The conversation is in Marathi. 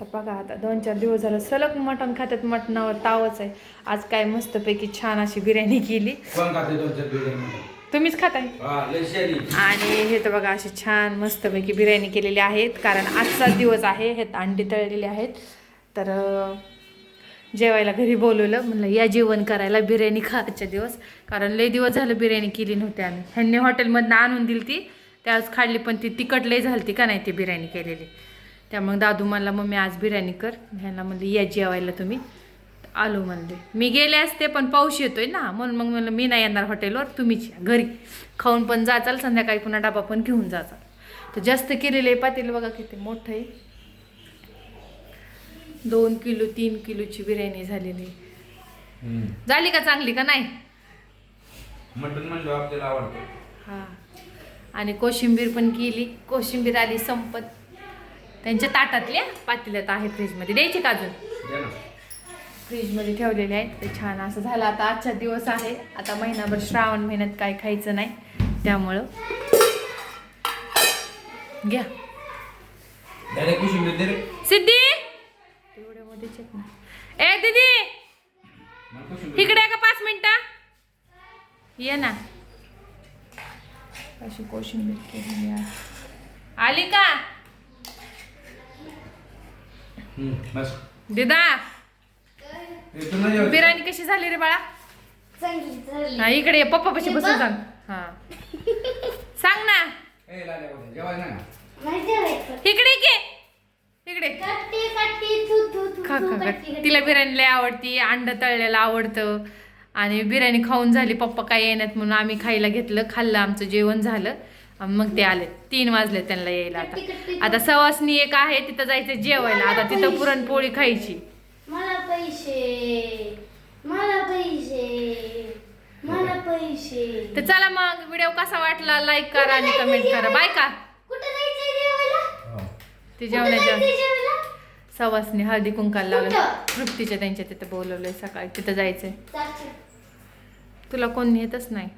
तर बघा आता दोन चार दिवस झालं सलग मटण खात्यात मटणावर तावच आहे. आज काय मस्तपैकी छान अशी बिर्याणी केली. तुम्हीच खाताय? हा आणि हे तर बघा अशी छान मस्तपैकी बिर्याणी केलेली आहेत. कारण आजचा दिवस आहे हे अंडी तळलेले आहेत. तर जेवायला घरी बोलवलं. म्हणलं या जेवण करायला बिर्याणी खायच्या दिवस. कारण लय दिवस झालं बिर्याणी केली नव्हती आम्ही. ह्यांनी हॉटेलमधनं आणून दिली ती त्यावेळेस खाल्ली पण ती तिखट लय झाली का नाही ती बिर्याणी केलेली. त्यामुळे दादू म्हणला मम्मी आज बिर्याणी कर. ह्यांना म्हणलं या जेवायला तुम्ही. आलो म्हणले. मी गेले असते पण पाऊस येतोय ना. म्हणून मग म्हणलं मी नाही येणार हॉटेलवर तुम्हीच या घरी. खाऊन पण जाचाल संध्याकाळी पुन्हा डबा पण घेऊन जाचाल. तर जास्त केलेले पातेल बघा किती मोठं आहे. दोन किलो तीन किलोची बिर्याणी झालेली. झाली का चांगली का नाही? मटण म्हणलं आपल्याला आवडतं. हा. आणि कोशिंबीर पण केली. कोशिंबीर आली संपत. त्यांच्या ताटातल्या पातेल्यात आहे फ्रीजमध्ये. द्यायची का अजून? फ्रीजमध्ये ठेवलेले आहेत. ते छान असं झालं. आता आजचा दिवस आहे. आता महिनाभर श्रावण महिन्यात काय खायचं नाही. त्यामुळं घ्या. सिद्धी! तेवढ्यामध्ये चेक ना. ए दीदी! इकडे का पाच मिनिटं? ये ना. अशी कोशिंबीर आहे. आली का? बस. दिदा तू नाही जेवायचं? बिर्याणी कशी झाली रे बाळा? चांगली झाली. हा इकडे ये पप्पा पशी बसून सांग. हा. सांग ना. ए, लाल्या होत्या, जेवायला नाही. ना? नाही जेवायचं. इकडे की. इकडे. कट्टी कट्टी थू थू थू खा थू खा खा. कट्टी तिला बिर्याणी लय आवडती अंड तळलेलं आवडतं. आणि बिर्याणी खाऊन झाली पप्पा काय येण्यात म्हणून आम्ही खायला घेतलं खाल्लं आमचं जेवण झालं. मग ते आले. तीन वाजले त्यांना यायला आता. आता सवासनी एक आहे तिथं जायचं जेवायला. आता तिथं पुरणपोळी खायची. मला पैसे. मला पैसे. मला पैसे. तर चला मग व्हिडिओ कसा वाटला लाईक करा आणि कमेंट करा. बाय का? कुठं जायचंय जेवायला? हो. ते जेवणाच्या जेवायला? सवासनी हळदी कुंकाला लावलं? तृप्तीच्या त्यांच्या तिथं बोलवलंय सकाळी. तिथं जायचंय. तुला कोण येतच नाही.